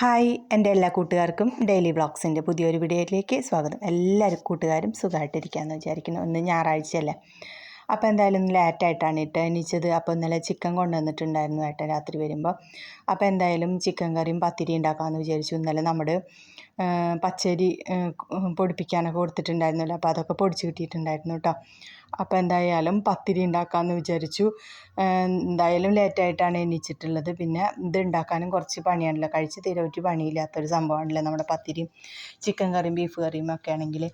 Hi എന്റെ എല്ലാ കൂട്ടുകാർക്കും ഡെയിലി ബ്ലോഗ്സിന്റെ പുതിയൊരു വീഡിയോയിലേക്ക് സ്വാഗതം. എല്ലാവരും കൂട്ടുകാരും സുഖമായിട്ടിരിക്കാമെന്ന് വിചാരിക്കുന്നു. ഇന്ന് ഞായറാഴ്ചയല്ലേ. അപ്പോൾ എന്തായാലും ലേറ്റായിട്ടാണ് ഇട്ട് എണീച്ചത്. അപ്പോൾ ഇന്നലെ ചിക്കൻ കൊണ്ടുവന്നിട്ടുണ്ടായിരുന്നു ഏട്ടൻ രാത്രി വരുമ്പോൾ അപ്പോൾ എന്തായാലും ചിക്കൻ കറിയും പത്തിരി ഉണ്ടാക്കാമെന്ന് വിചാരിച്ചു. ഇന്നലെ നമ്മുടെ പച്ചരി പൊടിപ്പിക്കാനൊക്കെ കൊടുത്തിട്ടുണ്ടായിരുന്നല്ലോ. അപ്പോൾ അതൊക്കെ പൊടിച്ച് കിട്ടിയിട്ടുണ്ടായിരുന്നു കേട്ടോ. അപ്പോൾ എന്തായാലും പത്തിരി ഉണ്ടാക്കാമെന്ന് വിചാരിച്ചു. എന്തായാലും ലേറ്റായിട്ടാണ് എണീച്ചിട്ടുള്ളത്. പിന്നെ ഇത് ഉണ്ടാക്കാനും കുറച്ച് പണിയാണല്ലോ. കഴിച്ച് തീരെ ഒരു പണിയില്ലാത്തൊരു സംഭവമാണല്ലോ നമ്മുടെ പത്തിരിയും ചിക്കൻ കറിയും ബീഫ് കറിയും ഒക്കെ ആണെങ്കിൽ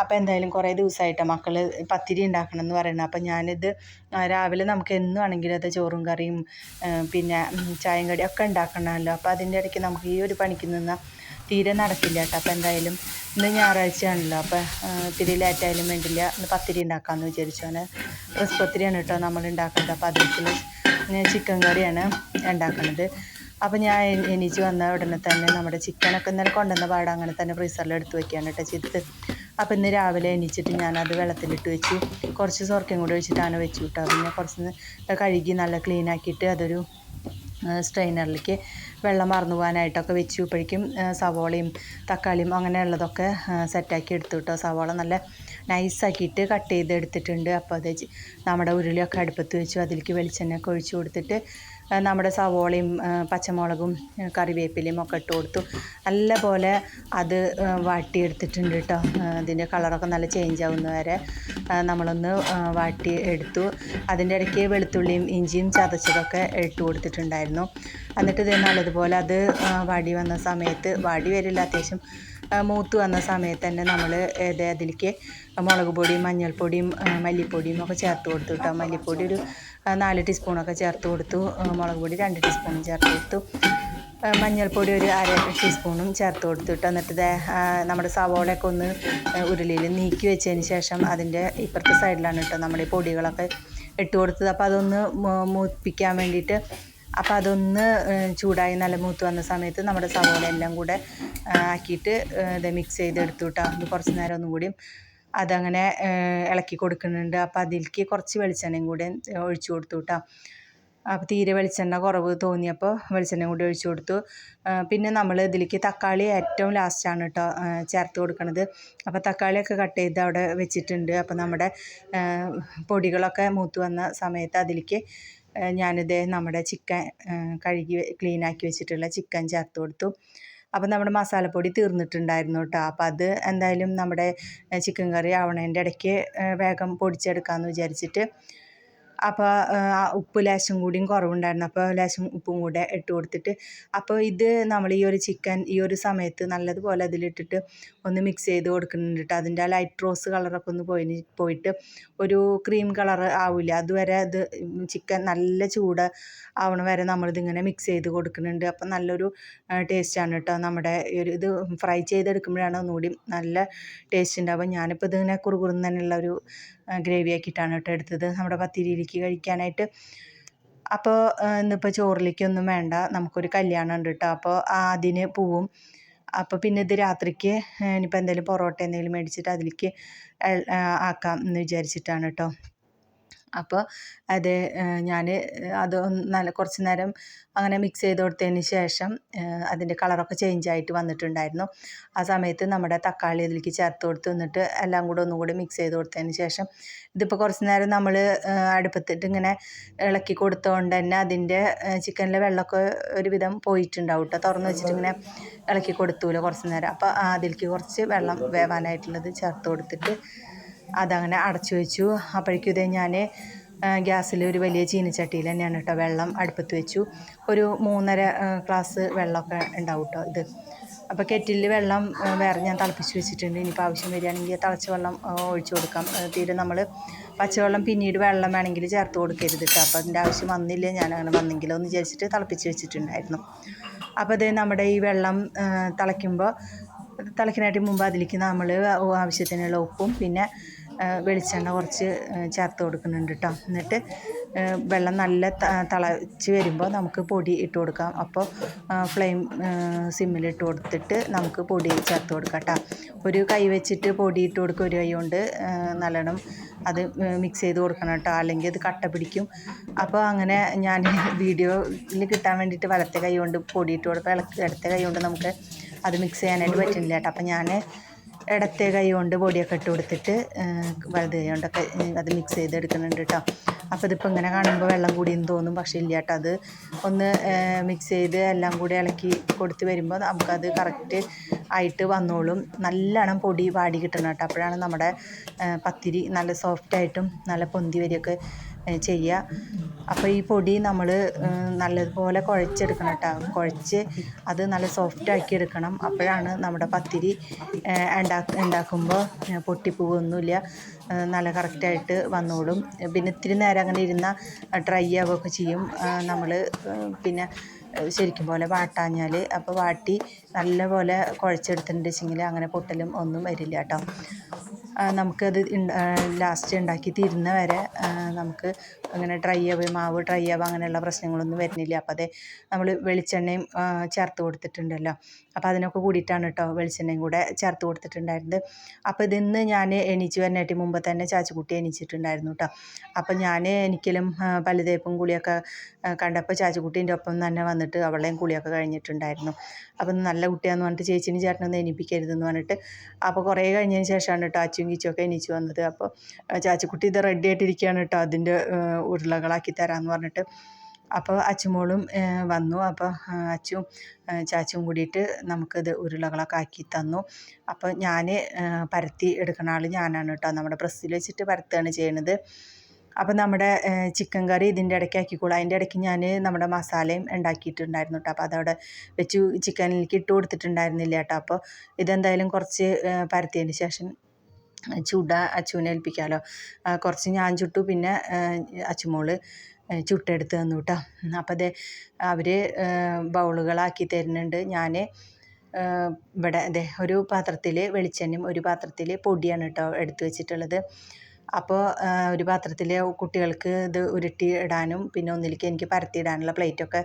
അപ്പോൾ എന്തായാലും കുറേ ദിവസമായിട്ട് മക്കൾ പത്തിരി ഉണ്ടാക്കണം എന്ന് പറയുന്നത് അപ്പോൾ ഞാനിത് രാവിലെ നമുക്ക് എന്നും ആണെങ്കിലും അത് ചോറും കറിയും പിന്നെ ചായയും കടിയും ഒക്കെ ഉണ്ടാക്കണമല്ലോ അപ്പോൾ അതിന്റെ ഇടയ്ക്ക് നമുക്ക് ഈ ഒരു പണിക്ക് നിന്നാൽ തീരെ നടക്കില്ല കേട്ടോ. അപ്പോൾ എന്തായാലും ഇന്ന് ഞായറാഴ്ചയാണല്ലോ. അപ്പോൾ ഇത്തിരി ലേറ്റായാലും വേണ്ടില്ല ഇന്ന് പത്തിരി ഉണ്ടാക്കാമെന്ന് വിചാരിച്ചു അങ്ങനെ റസ് പത്തിരിയാണ് കേട്ടോ നമ്മൾ ഉണ്ടാക്കുന്നത് അപ്പോൾ അതിലേക്ക് ചിക്കൻ കറിയാണ് ഉണ്ടാക്കുന്നത് അപ്പോൾ ഞാൻ എനിച്ച് വന്ന ഉടനെ തന്നെ നമ്മുടെ ചിക്കനൊക്കെ ഇന്നലെ കൊണ്ടുവന്ന പാടം അങ്ങനെ തന്നെ ഫ്രീസറിൽ എടുത്ത് വെക്കുകയാണ് കേട്ടോ ചെയ്തത്. അപ്പോൾ ഇന്ന് രാവിലെ എണീച്ചിട്ട് ഞാനത് വെള്ളത്തിലിട്ട് വെച്ചു. കുറച്ച് സ്വർക്കം കൂടി ഒഴിച്ചിട്ടാണ് വെച്ചു കേട്ടോ പിന്നെ കുറച്ച് കഴുകി നല്ല ക്ലീൻ ആക്കിയിട്ട് അതൊരു സ്ട്രെയിനറിലേക്ക് വെള്ളം മറന്നു പോകാനായിട്ടൊക്കെ വെച്ചു. ഇപ്പോഴേക്കും സവോളയും തക്കാളിയും അങ്ങനെയുള്ളതൊക്കെ സെറ്റാക്കി എടുത്തു കേട്ടോ സവോള നല്ല നൈസാക്കിയിട്ട് കട്ട് ചെയ്ത് എടുത്തിട്ടുണ്ട് അപ്പോൾ അത് നമ്മുടെ ഉരുളിയൊക്കെ അടുപ്പത്ത് വെച്ചു. അതിലേക്ക് വെളിച്ചെണ്ണയൊക്കെ ഒഴിച്ചു കൊടുത്തിട്ട് നമ്മുടെ സവോളയും പച്ചമുളകും കറിവേപ്പിലയും ഒക്കെ ഇട്ട് കൊടുത്തു. നല്ലപോലെ അത് വാട്ടിയെടുത്തിട്ടുണ്ട് കേട്ടോ. അതിന്റെ കളറൊക്കെ നല്ല ചേഞ്ച് ആവുന്ന വരെ നമ്മളൊന്ന് വാട്ടി എടുത്തു. അതിന്റെ ഇടയ്ക്ക് വെളുത്തുള്ളിയും ഇഞ്ചിയും ചതച്ചതൊക്കെ ഇട്ട് കൊടുത്തിട്ടുണ്ടായിരുന്നു. എന്നിട്ട് ഇത് നല്ലതുപോലെ അത് വടി വന്ന സമയത്ത് വാടി വരില്ല അത്യാവശ്യം മൂത്ത് വന്ന സമയത്ത് തന്നെ നമ്മൾ ഏത് അതിലേക്ക് മുളക് പൊടിയും മഞ്ഞൾപ്പൊടിയും മല്ലിപ്പൊടിയും ഒക്കെ ചേർത്ത് കൊടുത്തു കേട്ടോ മല്ലിപ്പൊടി ഒരു നാല് ടീസ്പൂണൊക്കെ ചേർത്ത് കൊടുത്തു. മുളക് പൊടി രണ്ട് ടീസ്പൂണും ചേർത്ത് കൊടുത്തു. മഞ്ഞൾപ്പൊടി ഒരു അര ടീസ്പൂണും ചേർത്ത് കൊടുത്തിട്ട് എന്നിട്ട് നമ്മുടെ സവോളയൊക്കെ ഒന്ന് ഉരുളിയിൽ നീക്കി വെച്ചതിന് ശേഷം അതിന്റെ ഇപ്പുറത്തെ സൈഡിലാണ് കേട്ടോ നമ്മുടെ പൊടികളൊക്കെ ഇട്ട് കൊടുത്തത്. അപ്പോൾ അതൊന്ന് മൂപ്പിക്കാൻ വേണ്ടിയിട്ട് അപ്പോൾ അതൊന്ന് ചൂടായി നല്ല മൂത്ത് വന്ന സമയത്ത് നമ്മുടെ സവോള എല്ലാം കൂടെ ആക്കിയിട്ട് ഇത് മിക്സ് ചെയ്ത് എടുത്തു കേട്ടോ അത് കുറച്ച് നേരം ഒന്നും കൂടിയും അതങ്ങനെ ഇളക്കി കൊടുക്കുന്നുണ്ട്. അപ്പോൾ അതിലേക്ക് കുറച്ച് വെളിച്ചെണ്ണയും കൂടെ ഒഴിച്ചു കൊടുത്തു കേട്ടോ അപ്പോൾ തീരെ വെളിച്ചെണ്ണ കുറവ് തോന്നിയപ്പോൾ വെളിച്ചെണ്ണ കൂടി ഒഴിച്ചു കൊടുത്തു. പിന്നെ നമ്മൾ ഇതിലേക്ക് തക്കാളി ഏറ്റവും ലാസ്റ്റാണ് കേട്ടോ ചേർത്ത് കൊടുക്കണത്. അപ്പോൾ തക്കാളിയൊക്കെ കട്ട് ചെയ്ത് അവിടെ വെച്ചിട്ടുണ്ട്. അപ്പോൾ നമ്മുടെ പൊടികളൊക്കെ മൂത്ത് വന്ന സമയത്ത് അതിലേക്ക് ഞാനിത് നമ്മുടെ ചിക്കൻ കഴുകി ക്ലീനാക്കി വെച്ചിട്ടുള്ള ചിക്കൻ ചേർത്ത് കൊടുത്തു. അപ്പം നമ്മുടെ മസാലപ്പൊടി തീർന്നിട്ടുണ്ടായിരുന്നു കേട്ടോ അപ്പം അത് എന്തായാലും നമ്മുടെ ചിക്കൻ കറി ആവണതിന്റെ ഇടയ്ക്ക് വേഗം പൊടിച്ചെടുക്കാമെന്ന് വിചാരിച്ചിട്ട് അപ്പോൾ ഉപ്പ് ലേശം കൂടിയും കുറവുണ്ടായിരുന്നു. അപ്പോൾ ലേശം ഉപ്പും കൂടെ ഇട്ട് കൊടുത്തിട്ട് അപ്പോൾ ഇത് നമ്മൾ ഈ ഒരു ചിക്കൻ ഈ ഒരു സമയത്ത് നല്ലതുപോലെ അതിലിട്ടിട്ട് ഒന്ന് മിക്സ് ചെയ്ത് കൊടുക്കുന്നുണ്ട് കേട്ടോ അതിന്റെ ആ ലൈറ്റ് റോസ് കളറൊക്കെ ഒന്ന് പോയി പോയിട്ട് ഒരു ക്രീം കളർ ആവില്ല അതുവരെ ഇത് ചിക്കൻ നല്ല ചൂട് ആവണ വരെ നമ്മളിതിങ്ങനെ മിക്സ് ചെയ്ത് കൊടുക്കുന്നുണ്ട്. അപ്പം നല്ലൊരു ടേസ്റ്റാണ് കേട്ടോ നമ്മുടെ ഒരു ഇത് ഫ്രൈ ചെയ്തെടുക്കുമ്പോഴാണ് ഒന്നുകൂടി നല്ല ടേസ്റ്റ് ഉണ്ടാവുക ഞാനിപ്പോൾ ഇതിങ്ങനെ കുറുകുറുന്ന് തന്നെയുള്ള ഒരു ഗ്രേവി ആക്കിയിട്ടാണ് കേട്ടോ എടുത്തത്. നമ്മുടെ പത്തിരിയിലേക്ക് കഴിക്കാനായിട്ട്. അപ്പോൾ ഇന്നിപ്പോൾ ചോറിലേക്കൊന്നും വേണ്ട. നമുക്കൊരു കല്യാണം ഉണ്ട് കേട്ടോ. അപ്പോൾ അതിന് പോവും. അപ്പോൾ പിന്നെ ഇത് രാത്രിക്ക് ഇനിയിപ്പോൾ എന്തെങ്കിലും പൊറോട്ട എന്തെങ്കിലും മേടിച്ചിട്ട് അതിലേക്ക് ആക്കാം എന്ന് വിചാരിച്ചിട്ടാണ് കേട്ടോ. അപ്പോൾ അത് ഞാൻ അത് നല്ല കുറച്ച് നേരം അങ്ങനെ മിക്സ് ചെയ്ത് കൊടുത്തതിന് ശേഷം അതിന്റെ കളറൊക്കെ ചേഞ്ച് ആയിട്ട് വന്നിട്ടുണ്ടായിരുന്നു. ആ സമയത്ത് നമ്മുടെ തക്കാളി ഇതിലേക്ക് ചേർത്ത് കൊടുത്ത് എന്നിട്ട് എല്ലാം കൂടെ ഒന്നുകൂടി മിക്സ് ചെയ്ത് കൊടുത്തതിന് ശേഷം ഇതിപ്പോൾ കുറച്ച് നേരം നമ്മൾ അടുപ്പത്തിട്ട് ഇങ്ങനെ ഇളക്കി കൊടുത്തതുകൊണ്ട് തന്നെ അതിന്റെ ചിക്കനിലെ വെള്ളമൊക്കെ ഒരുവിധം പോയിട്ടുണ്ടാവും കേട്ടോ തുറന്ന് വെച്ചിട്ട് ഇങ്ങനെ ഇളക്കി കൊടുത്തൂല കുറച്ച് നേരം. അപ്പോൾ അതിലേക്ക് കുറച്ച് വെള്ളം വേവാനായിട്ടുള്ളത് ചേർത്ത് കൊടുത്തിട്ട് അതങ്ങനെ അടച്ചു വെച്ചു. അപ്പോഴേക്കും ഇതേ ഞാൻ ഗ്യാസിൽ ഒരു വലിയ ചീനച്ചട്ടിയിൽ തന്നെയാണ് കേട്ടോ വെള്ളം അടുപ്പത്ത് വെച്ചു. ഒരു മൂന്നര ഗ്ലാസ് വെള്ളമൊക്കെ ഉണ്ടാവും കേട്ടോ ഇത്. അപ്പോൾ കെറ്റിലിൽ വെള്ളം വേറെ ഞാൻ തിളപ്പിച്ച് വെച്ചിട്ടുണ്ട്. ഇനിയിപ്പോൾ ആവശ്യം വരികയാണെങ്കിൽ തിളച്ച വെള്ളം ഒഴിച്ചു കൊടുക്കാം. തീരെ നമ്മൾ പച്ചവെള്ളം പിന്നീട് വെള്ളം വേണമെങ്കിൽ ചേർത്ത് കൊടുക്കരുത് കേട്ടോ അപ്പോൾ അതിന്റെ ആവശ്യം വന്നില്ല. ഞാൻ അങ്ങനെ വന്നെങ്കിലോ എന്ന് വിചാരിച്ചിട്ട് തിളപ്പിച്ച് വെച്ചിട്ടുണ്ടായിരുന്നു. അപ്പോൾ അത് നമ്മുടെ ഈ വെള്ളം തിളയ്ക്കുമ്പോൾ തിളയ്ക്കുന്നതിന് മുമ്പ് അതിലേക്ക് നമ്മൾ ആവശ്യത്തിനുള്ള ഉപ്പും പിന്നെ വെളിച്ചെണ്ണ കുറച്ച് ചേർത്ത് കൊടുക്കുന്നുണ്ട് കേട്ടോ എന്നിട്ട് വെള്ളം നല്ല തിളച്ച് വരുമ്പോൾ നമുക്ക് പൊടി ഇട്ട് കൊടുക്കാം. അപ്പോൾ ഫ്ലെയിം സിമ്മിൽ ഇട്ട് കൊടുത്തിട്ട് നമുക്ക് പൊടി ചേർത്ത് കൊടുക്കാം കേട്ടോ ഒരു കൈ വെച്ചിട്ട് പൊടി ഇട്ട് കൊടുക്കുക ഒരു കൈ കൊണ്ട് നല്ലോണം അത് മിക്സ് ചെയ്ത് കൊടുക്കണം കേട്ടോ അല്ലെങ്കിൽ അത് കട്ട പിടിക്കും. അപ്പോൾ അങ്ങനെ ഞാൻ വീഡിയോയിൽ കിട്ടാൻ വേണ്ടിയിട്ട് വലത്തെ കൈ കൊണ്ട് പൊടി ഇട്ട് കൊടുക്കുക ഇടത്തെ കൈ കൊണ്ട് നമുക്ക് അത് മിക്സ് ചെയ്യാനായിട്ട് പറ്റുന്നില്ല കേട്ടോ അപ്പോൾ ഞാൻ ഇടത്തെ കൈ കൊണ്ട് പൊടിയൊക്കെ ഇട്ട് കൊടുത്തിട്ട് വലത് കൈ കൊണ്ടൊക്കെ അത് മിക്സ് ചെയ്തെടുക്കുന്നുണ്ട് കേട്ടോ അപ്പോൾ ഇതിപ്പോൾ ഇങ്ങനെ കാണുമ്പോൾ വെള്ളം കൂടിയെന്ന് തോന്നും പക്ഷേ ഇല്ല കേട്ടോ അത്. ഒന്ന് മിക്സ് ചെയ്ത് എല്ലാം കൂടി ഇളക്കി കൊടുത്ത് വരുമ്പോൾ നമുക്കത് കറക്റ്റ് ആയിട്ട് വന്നോളും. നല്ലോണം പൊടി വാടി കിട്ടണം കേട്ടോ അപ്പോഴാണ് നമ്മുടെ പത്തിരി നല്ല സോഫ്റ്റായിട്ടും നല്ല പൊന്തി വരികയൊക്കെ ചെയ്യുക അപ്പോൾ ഈ പൊടി നമ്മൾ നല്ലതുപോലെ കുഴച്ചെടുക്കണം കേട്ടോ കുഴച്ച് അത് നല്ല സോഫ്റ്റ് ആക്കി എടുക്കണം. അപ്പോഴാണ് നമ്മുടെ പത്തിരി ഉണ്ടാ ഉണ്ടാക്കുമ്പോൾ പൊട്ടിപ്പോവുകയൊന്നുമില്ല നല്ല കറക്റ്റായിട്ട് വന്നോളും. പിന്നെ ഇത്തിരി നേരം അങ്ങനെ ഇരുന്നാൽ ഡ്രൈ ആവുകയൊക്കെ ചെയ്യും. നമ്മൾ പിന്നെ ശരിക്കും പോലെ വാട്ടാഞ്ഞാൽ അപ്പോൾ വാട്ടി നല്ലപോലെ കുഴച്ചെടുത്തിട്ടുണ്ടെങ്കിൽ അങ്ങനെ പൊട്ടലും ഒന്നും വരില്ല കേട്ടോ നമുക്കത് ലാസ്റ്റ് ഉണ്ടാക്കി തീരുന്ന വരെ നമുക്ക് അങ്ങനെ ഡ്രൈ ആവുക മാവ് ഡ്രൈ ആവുക അങ്ങനെയുള്ള പ്രശ്നങ്ങളൊന്നും വരുന്നില്ല. അപ്പോൾ അതെ നമ്മൾ വെളിച്ചെണ്ണയും ചേർത്ത് കൊടുത്തിട്ടുണ്ടല്ലോ. അപ്പോൾ അതിനൊക്കെ കൂടിയിട്ടാണ് കേട്ടോ വെളിച്ചെണ്ണയും കൂടെ ചേർത്ത് കൊടുത്തിട്ടുണ്ടായിരുന്നത്. അപ്പോൾ ഇതിന്ന് ഞാൻ എണീച്ച് വരണേട്ടി മുമ്പ് തന്നെ ചാച്ചുകുട്ടി എണീച്ചിട്ടുണ്ടായിരുന്നു കേട്ടോ അപ്പോൾ ഞാൻ എനിക്കലും പലതേപ്പും കുളിയൊക്കെ കണ്ടപ്പോൾ ചാച്ചുകുട്ടീന്റെ ഒപ്പം തന്നെ വന്നിട്ട് അവളെയും കുളിയൊക്കെ കഴിഞ്ഞിട്ടുണ്ടായിരുന്നു. അപ്പം നല്ല കുട്ടിയാന്ന് പറഞ്ഞിട്ട് ചേച്ചിനും ചേട്ടനൊന്നും എണീപ്പിക്കരുതെന്ന് പറഞ്ഞിട്ട് അപ്പോൾ കുറേ കഴിഞ്ഞതിന് ശേഷമാണ് കേട്ടോ അച്ചും കിച്ചുമൊക്കെ എണീച്ച് വന്നത്. അപ്പോൾ ചാച്ചുകുട്ടി ഇത് റെഡി ആയിട്ടിരിക്കുകയാണ് കേട്ടോ അതിന്റെ ഉരുളകളാക്കി തരാമെന്ന് പറഞ്ഞിട്ട്. അപ്പോൾ അച്ചുമോളും വന്നു. അപ്പോൾ അച്ചും ചാച്ചും കൂടിയിട്ട് നമുക്കിത് ഉരുളകളൊക്കെ ആക്കി തന്നു. അപ്പോൾ ഞാൻ പരത്തി എടുക്കുന്ന ആൾ ഞാനാണ് കേട്ടോ. നമ്മുടെ പ്രസ്സിൽ വെച്ചിട്ട് പരത്തുകയാണ് ചെയ്യണത്. അപ്പോൾ നമ്മുടെ ചിക്കൻ കറി ഇതിന്റെ ഇടയ്ക്ക് ആക്കിക്കോളൂ. അതിന്റെ ഇടയ്ക്ക് ഞാൻ നമ്മുടെ മസാലയും ഉണ്ടാക്കിയിട്ടുണ്ടായിരുന്നു കേട്ടോ. അപ്പോൾ അതവിടെ വെച്ച് ചിക്കനിലേക്ക് ഇട്ട് കൊടുത്തിട്ടുണ്ടായിരുന്നില്ല കേട്ടോ. അപ്പോൾ ഇതെന്തായാലും കുറച്ച് പരത്തിയതിന് ശേഷം ചുട അച്ചുവിനെ ഏൽപ്പിക്കാമല്ലോ കുറച്ച് ഞാൻ ചുട്ടു പിന്നെ അച്ചുമോൾ ചുട്ടെടുത്ത് തന്നു കേട്ടോ അപ്പം അതെ അവർ ബൗളുകളാക്കി തരുന്നുണ്ട്. ഞാൻ ഇവിടെ അതെ ഒരു പാത്രത്തിൽ വെളിച്ചെണ്ണയും ഒരു പാത്രത്തിൽ പൊടിയാണ് കേട്ടോ എടുത്ത് വെച്ചിട്ടുള്ളത്. അപ്പോൾ ഒരു പാത്രത്തിൽ കുട്ടികൾക്ക് ഇത് ഉരുട്ടി ഇടാനും പിന്നെ ഒന്നിലേക്ക് എനിക്ക് പരത്തി ഇടാനുള്ള പ്ലേറ്റൊക്കെ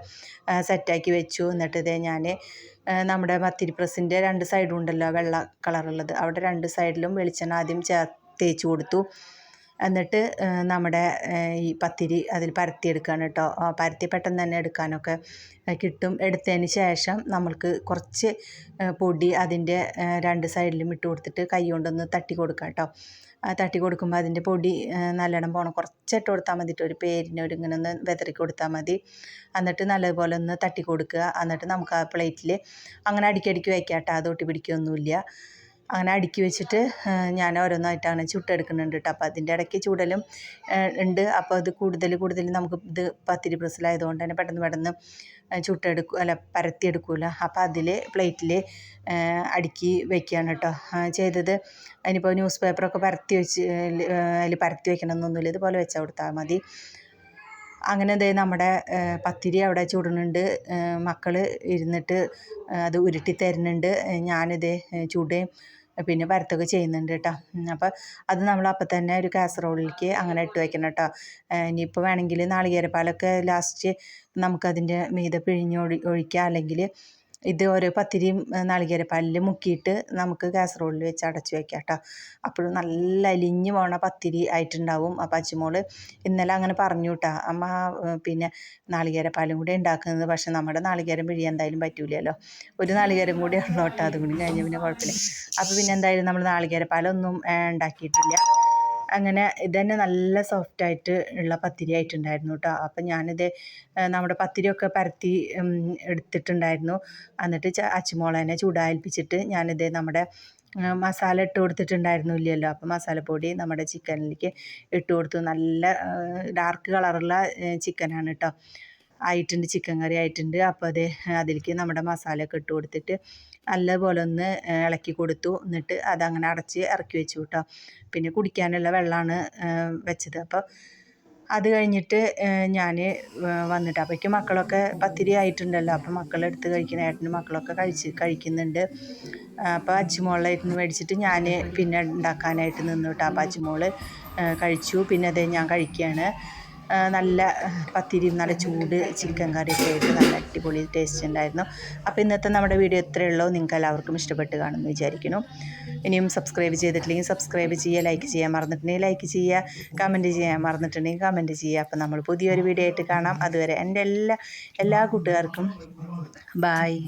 സെറ്റാക്കി വെച്ചു. എന്നിട്ട് ഇതേ ഞാൻ നമ്മുടെ മത്തിരി പ്രസ്സിന്റെ രണ്ട് സൈഡും ഉണ്ടല്ലോ വെള്ള കളറുള്ളത് അവിടെ രണ്ട് സൈഡിലും വെളിച്ചെണ്ണ ആദ്യം ചേ തേച്ച് കൊടുത്തു. എന്നിട്ട് നമ്മുടെ ഈ പത്തിരി അതിൽ പരത്തിയെടുക്കുകയാണ് കേട്ടോ പരത്തി പെട്ടെന്ന് തന്നെ എടുക്കാനൊക്കെ കിട്ടും. എടുത്തതിന് ശേഷം നമ്മൾക്ക് കുറച്ച് പൊടി അതിന്റെ രണ്ട് സൈഡിലും ഇട്ട് കൊടുത്തിട്ട് കൈ കൊണ്ടൊന്ന് തട്ടി കൊടുക്കാം കേട്ടോ തട്ടി കൊടുക്കുമ്പോൾ അതിന്റെ പൊടി നല്ലോണം പോകണം കുറച്ചിട്ട് കൊടുത്താൽ മതി ട്ടോ. ഒരു പേരിന് ഒരു ഇങ്ങനെ ഒന്ന് വിതറി കൊടുത്താൽ മതി. എന്നിട്ട് നല്ലതുപോലെ ഒന്ന് തട്ടി കൊടുക്കുക. എന്നിട്ട് നമുക്ക് ആ പ്ലേറ്റിൽ അങ്ങനെ അടിക്കടിക്ക് വയ്ക്കാം കേട്ടോ അത് ഒട്ടി പിടിക്കുകയൊന്നുമില്ല അങ്ങനെ അടുക്കി വെച്ചിട്ട് ഞാൻ ഓരോന്നായിട്ടാണ് ചുട്ടെടുക്കുന്നുണ്ട് കേട്ടോ അപ്പോൾ അതിന്റെ ഇടയ്ക്ക് ചൂടലും ഉണ്ട്. അപ്പോൾ അത് കൂടുതൽ കൂടുതൽ നമുക്ക് ഇത് പത്തിരി പ്രസ്സിലായതുകൊണ്ട് തന്നെ പെട്ടെന്ന് പെട്ടെന്ന് ചുട്ടെടുക്കും അല്ല പരത്തിയെടുക്കില്ല അപ്പോൾ അതിൽ പ്ലേറ്റിൽ അടുക്കി വെക്കുകയാണ് കേട്ടോ ചെയ്തത് അതിനിപ്പോൾ ന്യൂസ് പേപ്പറൊക്കെ പരത്തി വെച്ച് അതിൽ പരത്തി വെക്കണമെന്നൊന്നുമില്ല ഇതുപോലെ വെച്ചാൽ കൊടുത്താൽ മതി. അങ്ങനെ ദേ നമ്മുടെ പത്തിരി അവിടെ ചുടുന്നുണ്ട് മക്കൾ ഇരുന്നിട്ട് അത് ഉരുട്ടി തരുന്നുണ്ട്. ഞാനിത് ചുടുകയും പിന്നെ വരത്തൊക്കെ ചെയ്യുന്നുണ്ട് കേട്ടോ അപ്പോൾ അത് നമ്മൾ അപ്പം തന്നെ ഒരു കാസറോളിലേക്ക് അങ്ങനെ ഇട്ട് വയ്ക്കണം കേട്ടോ ഇനിയിപ്പോൾ വേണമെങ്കിൽ നാളികേരപ്പാലൊക്കെ ലാസ്റ്റ് നമുക്കതിന്റെ മീതെ പിഴിഞ്ഞ് ഒഴി ഒഴിക്കാം. അല്ലെങ്കിൽ ഇത് ഓരോ പത്തിരിയും നാളികേരപ്പാലിൽ മുക്കിയിട്ട് നമുക്ക് കാസറോളിൽ വെച്ച് അടച്ചു വയ്ക്കാം കേട്ടോ അപ്പോഴും നല്ല അലിഞ്ഞ് പോണ പത്തിരി ആയിട്ടുണ്ടാവും. ആ അച്ചുമോൾ ഇന്നലെ അങ്ങനെ പറഞ്ഞു കേട്ടോ അമ്മ പിന്നെ നാളികേരപ്പാലും കൂടി ഉണ്ടാക്കുന്നത് പക്ഷെ നമ്മുടെ നാളികേരം പിഴി എന്തായാലും പറ്റൂലല്ലോ. ഒരു നാളികേരം കൂടി ഉള്ളോട്ടോ അതുകൊണ്ട് കഴിഞ്ഞ് പിന്നെ കുഴപ്പമില്ല. അപ്പോൾ പിന്നെ എന്തായാലും നമ്മൾ നാളികേരപ്പാലൊന്നും പാലൊന്നും ഉണ്ടാക്കിയിട്ടില്ല അങ്ങനെ ഇതന്നെ നല്ല സോഫ്റ്റായിട്ട് ഉള്ള പത്തിരി ആയിട്ടുണ്ടായിരുന്നു കേട്ടോ അപ്പം ഞാനിത് നമ്മുടെ പത്തിരിയൊക്കെ പരത്തി എടുത്തിട്ടുണ്ടായിരുന്നു. എന്നിട്ട് അച്ചുമോളേനെ ചൂടാൽപ്പിച്ചിട്ട് ഞാനിത് നമ്മുടെ മസാല ഇട്ട് കൊടുത്തിട്ടുണ്ടായിരുന്നു ഇല്ലല്ലോ അപ്പം മസാലപ്പൊടി നമ്മുടെ ചിക്കനിലേക്ക് ഇട്ട് കൊടുത്തു. നല്ല ഡാർക്ക് കളറുള്ള ചിക്കനാണ് കേട്ടോ ആയിട്ടുണ്ട് ചിക്കൻ കറി ആയിട്ടുണ്ട്. അപ്പോൾ അത് അതിലേക്ക് നമ്മുടെ മസാലയൊക്കെ ഇട്ട് കൊടുത്തിട്ട് നല്ലപോലെ ഒന്ന് ഇളക്കി കൊടുത്തു. എന്നിട്ട് അതങ്ങനെ അടച്ച് ഇറക്കി വെച്ചു കേട്ടോ. പിന്നെ കുടിക്കാനുള്ള വെള്ളമാണ് വെച്ചത്. അപ്പോൾ അത് കഴിഞ്ഞിട്ട് ഞാൻ വന്നിട്ട് അപ്പോഴേക്കും മക്കളൊക്കെ പത്തിരി ആയിട്ടുണ്ടല്ലോ. അപ്പോൾ മക്കളെടുത്ത് കഴിക്കുന്ന ഏട്ടനും മക്കളൊക്കെ കഴിച്ച് കഴിക്കുന്നുണ്ട്. അപ്പോൾ അച്ചുമോളായിരുന്നു മേടിച്ചിട്ട് ഞാൻ പിന്നെ ഉണ്ടാക്കാനായിട്ട് നിന്നു കേട്ടോ. അപ്പോൾ അച്ചുമോൾ കഴിച്ചു. പിന്നെ അതേ ഞാൻ കഴിക്കുകയാണ് നല്ല പത്തിരിയും നല്ല ചൂട് ചിക്കൻ കറിയൊക്കെ ആയിട്ട് നല്ല അടിപൊളി ടേസ്റ്റ് ഉണ്ടായിരുന്നു. അപ്പോൾ ഇന്നത്തെ നമ്മുടെ വീഡിയോ ഇത്രയേ ഉള്ളൂ. നിങ്ങൾക്ക് എല്ലാവർക്കും ഇഷ്ടപ്പെട്ട് കാണുമെന്ന് വിചാരിക്കുന്നു. ഇനിയും സബ്സ്ക്രൈബ് ചെയ്തിട്ടില്ലെങ്കിൽ സബ്സ്ക്രൈബ് ചെയ്യുക ലൈക്ക് ചെയ്യാൻ മറന്നിട്ടുണ്ടെങ്കിൽ ലൈക്ക് ചെയ്യുക കമന്റ് ചെയ്യാൻ മറന്നിട്ടുണ്ടെങ്കിൽ കമന്റ് ചെയ്യുക. അപ്പോൾ നമ്മൾ പുതിയൊരു വീഡിയോ ആയിട്ട് കാണാം. അതുവരെ എന്റെ എല്ലാ എല്ലാ കൂട്ടുകാർക്കും ബായ്